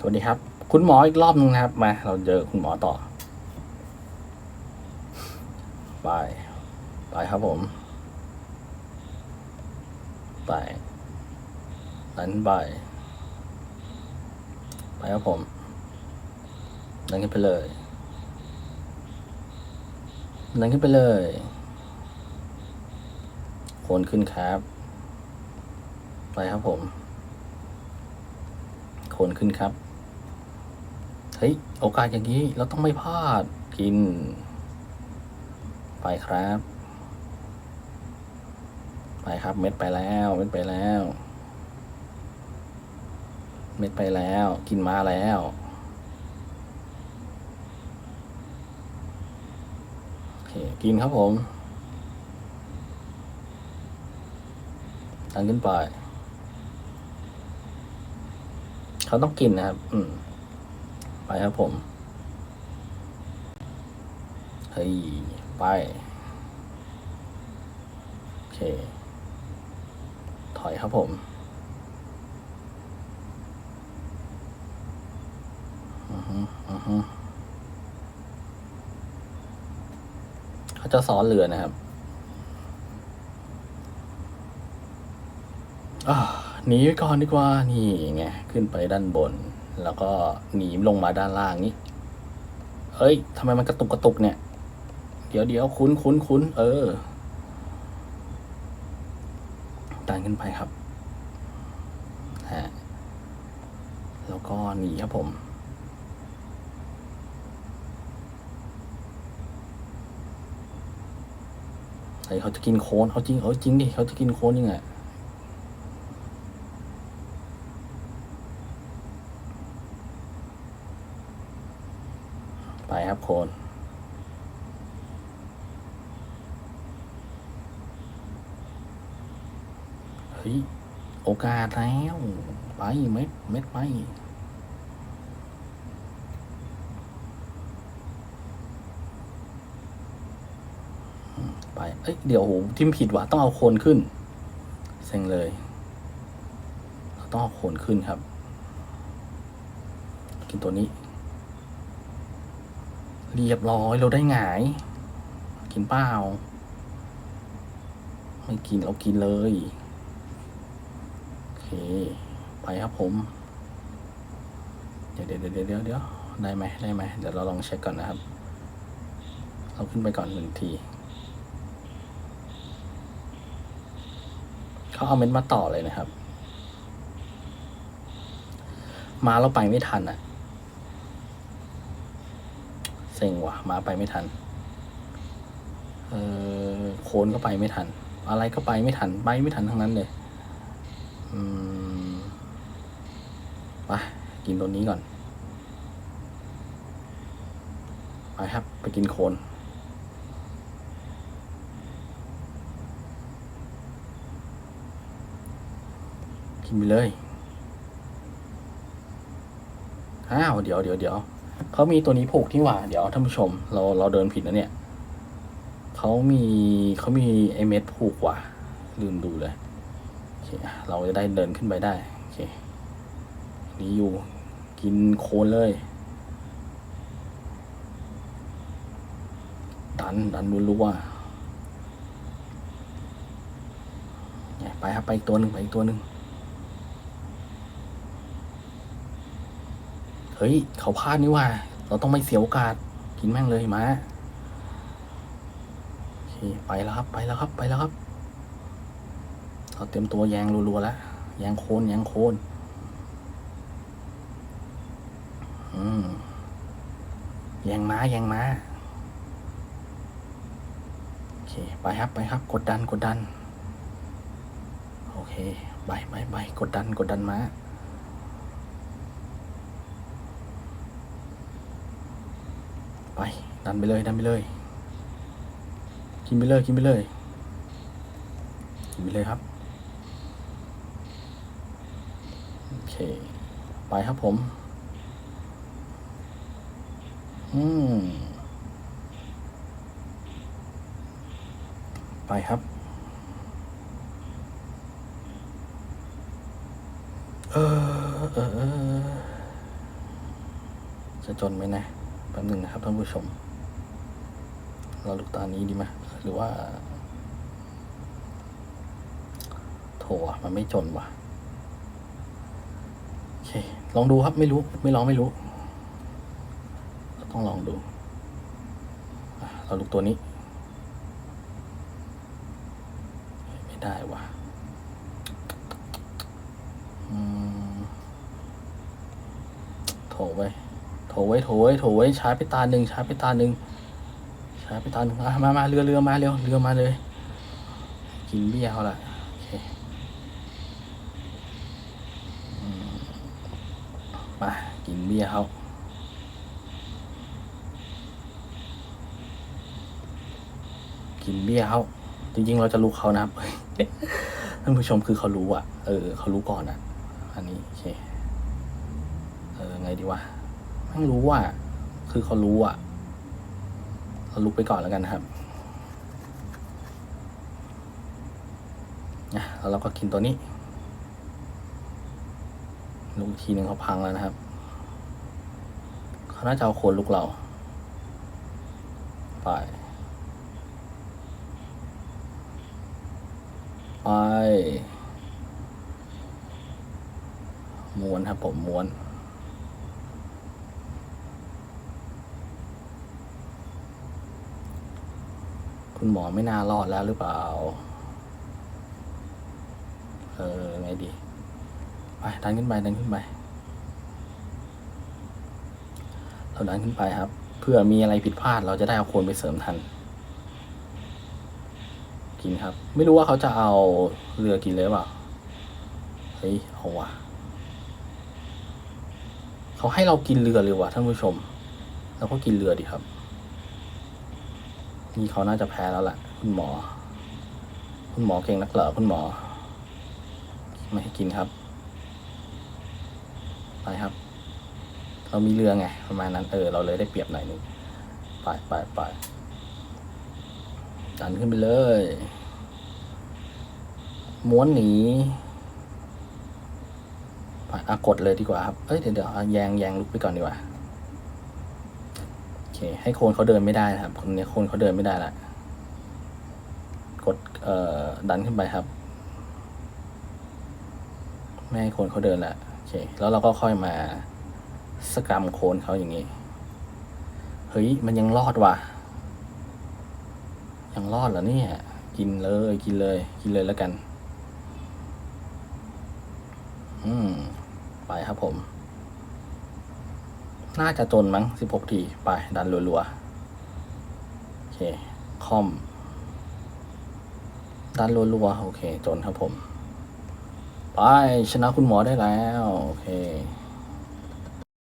สวัสดีครับ คุณหมออีกรอบนึงนะครับ มา เราเจอคุณหมอต่อ ไปไปครับผม ไปนั้นไปไปครับผมดันขึ้นไปเลยดันขึ้นไปเลยโคนขึ้นครับ ไปครับผมโคนขึ้นครับ เฮ้ยโอกาสอย่างนี้เราต้องไม่พลาดกิน ไปครับ ไปครับเม็ดไปแล้ว เม็ดไปแล้ว เม็ดไปแล้ว กินมาแล้วโอเคกินครับผมดันขึ้นไป เขาต้องกินนะครับ อืม ไปครับผม เฮ้ย ไป โอเค ถอยครับผม อือฮึอือฮึเขาจะซ้อนเรือนะครับอ่าหนีไปก่อนดีกว่า นี่ไง ขึ้นไปด้านบน แล้วก็หนีลงมาด้านล่างนี่เฮ้ยทำไมมันกระตุกกระตุกเนี่ย เดี๋ยวเดี๋ยวคุ้นคุ้นคุ้นเออดันขึ้นไปครับฮะแล้วก็หนีครับผมเฮ้ยเขาจะกินโคนเอาจริงเอาจริงดิเขาจะกินโคนยังไง ไปครับโคน เฮ้ย โอกาสแล้ว ไปเม็ด เม็ดไป ไป เอ้ย เดี๋ยวโหทิมผิดว่ะ ต้องเอาโคนขึ้น เซ็งเลยเต้องเอาโคนขึ้นครับ กินตัวนี้ เรียบร้อยเราได้หงาย กินเปล่า ไม่กินเรากินเลย โอเค ไปครับผม เดี๋ยวเดี๋ยวเดี๋ยวเดี๋ยวได้ไหมได้ไหมเดี๋ยวเราลองเช็คก่อนนะครับ เราขึ้นไปก่อนหนึ่งทีเขาเอาเม็ดมาต่อเลยนะครับ มาเราไปไม่ทันอะ เซ็งว่ะมาไปไม่ทันเออโคนก็ไปไม่ทัน อะไรก็ไปไม่ทัน ไปไม่ทันทั้งนั้นเลยอืมไปกินตัวนี้ก่อนไปครับ ไปกินโคนกินไปเลย อ้าว เดี๋ยวเดี๋ยวเดี๋ยว เขามีตัวนี้ผูกที่หว่า เดี๋ยวท่านผู้ชม เราเราเดินผิดนะเนี่ยเขามีเขามีไอเม็ดผูกว่ะ ลืมดูเลยโอเคเราจะได้เดินขึ้นไปได้โอเคนี่อยู่กินโคนเลย ดันดันรัวๆเนี่ยไปครับไปอีกตัวหนึ่งไปอีกตัวหนึ่ง เฮ้ย เขาพลาดนี่ว่า เราต้องไม่เสียโอกาส กินแม่งเลยมาโอเคไปแล้วครับ ไปแล้วครับ ไปแล้วครับ เราเตรียมตัวแยงรัวๆแล้ว แยงโคนแยงโคนอืมแยงม้าแยงม้าโอเค ไปครับไปครับ กดดันกดดัน โอเค ไปไปไปกดดันกดดันม้า ไป ดันไปเลยดันไปเลย กินไปเลยกินไปเลยกินไปเลยครับโอเคไปครับผม อืมไปครับเออเออจะจนไหมนะแป๊บหนึงนะครับท่านผู้ชม เราลูกตานี้ดีไหมหรือว่าโถะมันไม่จนว่ะโอเค ลองดูครับไม่รู้ ไม่ลองไม่รู้เราต้องลองดู เราลูกตัวนี้ ไม่ได้ว่ะโถไว้โถไว้โถไว้โถไว้ช้าไปตาหนึ่งช้าไปตาหนึ่ง ช้าไปตาหนึ่งมามาเรือเรือมาเร็วเรือมาเลย กินเบี้ยเขาละมากินเบี้ยเขากินเบี้ยเขาจริงๆ เราจะรู้เขานะครับท่านผู้ชมคือเขารู้อะ เออ เขารู้ก่อนอะ อันนี้โอเค เออ ไงดีวะไม่รู้ว่าคือเขารู้อะ เราลุกไปก่อนแล้วกันนะครับนะแล้วเราก็กินตัวนี้ลูกทีหนึ่งเขาพังแล้วนะครับ เขาน่าจะเอาโคนลูกเรา ไปไปม้วนครับผมม้วน คุณหมอไม่น่ารอดแล้วหรือเปล่า เออไงดี ไปดันขึ้นไปดันขึ้นไป เราดันขึ้นไปครับ เพื่อมีอะไรผิดพลาดเราจะได้เอาคนไปเสริมทัน กินครับ ไม่รู้ว่าเขาจะเอาเรือกินเลยเปล่า เฮ้ยเอาว่ะเขาให้เรากินเรือเลยว่ะท่านผู้ชม เราก็กินเรือดีครับ นี่เขาน่าจะแพ้แล้วล่ะคุณหมอ คุณหมอเก่งนักเหรอคุณหมอ ไม่ให้กินครับ ไปครับ เรามีเรือไงประมาณนั้นเออเราเลยได้เปรียบหน่อยนึงไปไปไปดันขึ้นไปเลย ม้วนหนีไปอะกดเลยดีกว่าครับ เอ้ยเดี๋ยวเดี๋ยวแยงแยงลุกไปก่อนดีกว่า ค ให้โคนเขาเดินไม่ได้ครับ คนนี้โคนเขาเดินไม่ได้ละ กดเอ่อดันขึ้นไปครับ ไม่ให้โคนเขาเดินละโอเค แล้วเราก็ค่อยมาสกรรมโคนเขาอย่างนี้ เฮ้ย มันยังรอดว่ะ ยังรอดเหรอเนี่ย กินเลย กินเลย กินเลยแล้วกัน อืม ไปครับผม น่าจะจนมั้งสิบหกที ไป ดันรัวๆ โอเค คอม ดันรัวๆ โอเค จนครับผม ไป ชนะคุณหมอได้แล้ว โอเค